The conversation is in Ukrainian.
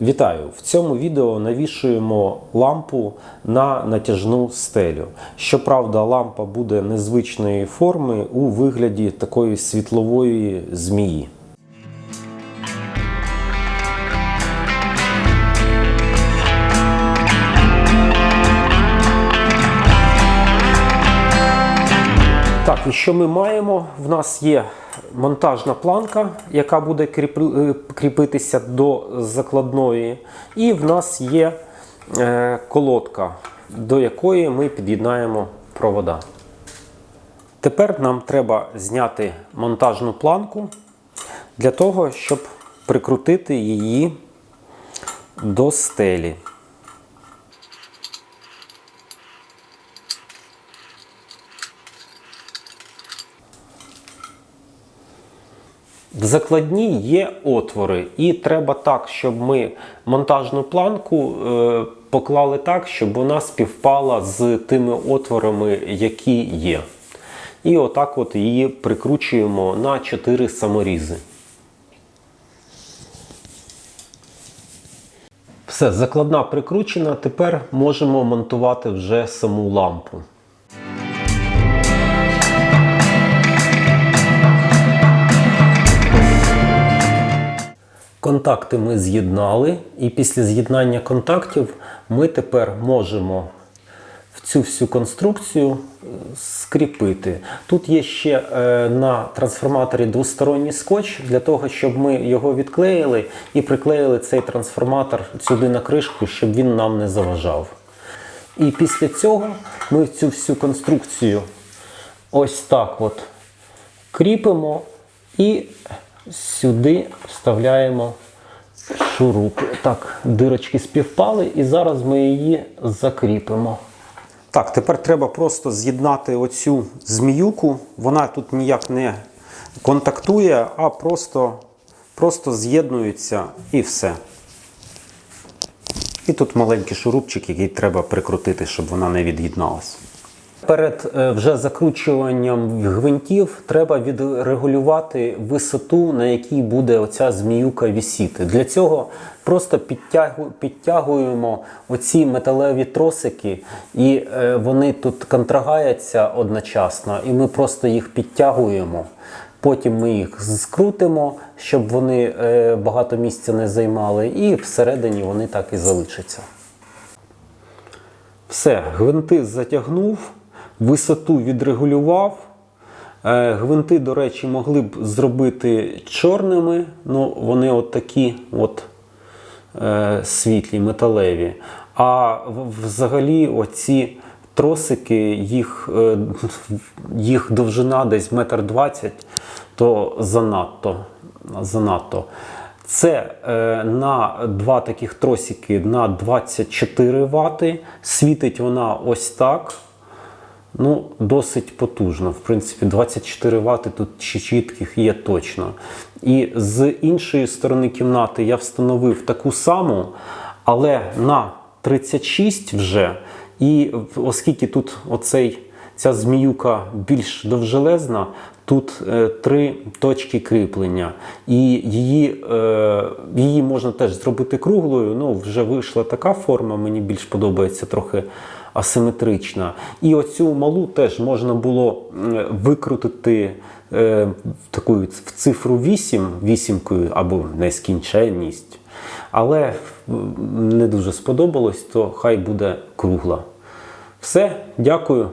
Вітаю! В цьому відео навішуємо лампу на натяжну стелю. Щоправда, лампа буде незвичної форми у вигляді такої світлової змії. Так, і що ми маємо? В нас є монтажна планка, яка буде е, кріпитися до закладної, і в нас є е, колодка, до якої ми під'єднаємо провода. Тепер нам треба зняти монтажну планку для того, щоб прикрутити її до стелі. В закладній є отвори, і треба так, щоб ми монтажну планку е, поклали так, щоб вона співпала з тими отворами, які є. І отак от її прикручуємо на 4 саморізи. Все, закладна прикручена. Тепер можемо монтувати вже саму лампу. Контакти ми з'єднали, і після з'єднання контактів ми тепер можемо в цю всю конструкцію е, скріпити. Тут є ще е, на трансформаторі двосторонній скотч для того, щоб ми його відклеїли і приклеїли цей трансформатор сюди на кришку, щоб він нам не заважав. І після цього ми цю всю конструкцію ось так от кріпимо і сюди вставляємо шуруп. Так, дирочки співпали, і зараз ми її закріпимо. Так, тепер треба просто з'єднати оцю зміюку. Вона тут ніяк не контактує, а просто, просто з'єднується і все. І тут маленький шурупчик, який треба прикрутити, щоб вона не від'єдналась. Перед е, вже закручуванням гвинтів треба відрегулювати висоту, на якій буде оця зміюка вісіти. Для цього просто підтягуємо оці металеві тросики, і е, вони тут контрагаються одночасно, і ми просто їх підтягуємо. Потім ми їх скрутимо, щоб вони е, багато місця не займали, і всередині вони так і залишаться. Все, гвинти затягнув, висоту відрегулював. Е, Гвинти, до речі, могли б зробити чорними, ну вони от такі от е, світлі, металеві. А взагалі оці тросики, їх, е, їх довжина десь метр двадцять, то занадто. занадто. Це е, на два таких тросики на 24 Вт. Світить вона ось так. Ну, досить потужно. В принципі, 24 Вт тут чітких є точно. І з іншої сторони кімнати я встановив таку саму, але на 36 вже. І оскільки тут оцей, ця зміюка більш довжелезна, тут е, три точки кріплення. І її, е, її можна теж зробити круглою. Ну, вже вийшла така форма, мені більш подобається трохи асиметрична. І оцю малу теж можна було викрутити е, такою в цифру 8, вісімкою або нескінченність. Але не дуже сподобалось, то хай буде кругла. Все, дякую.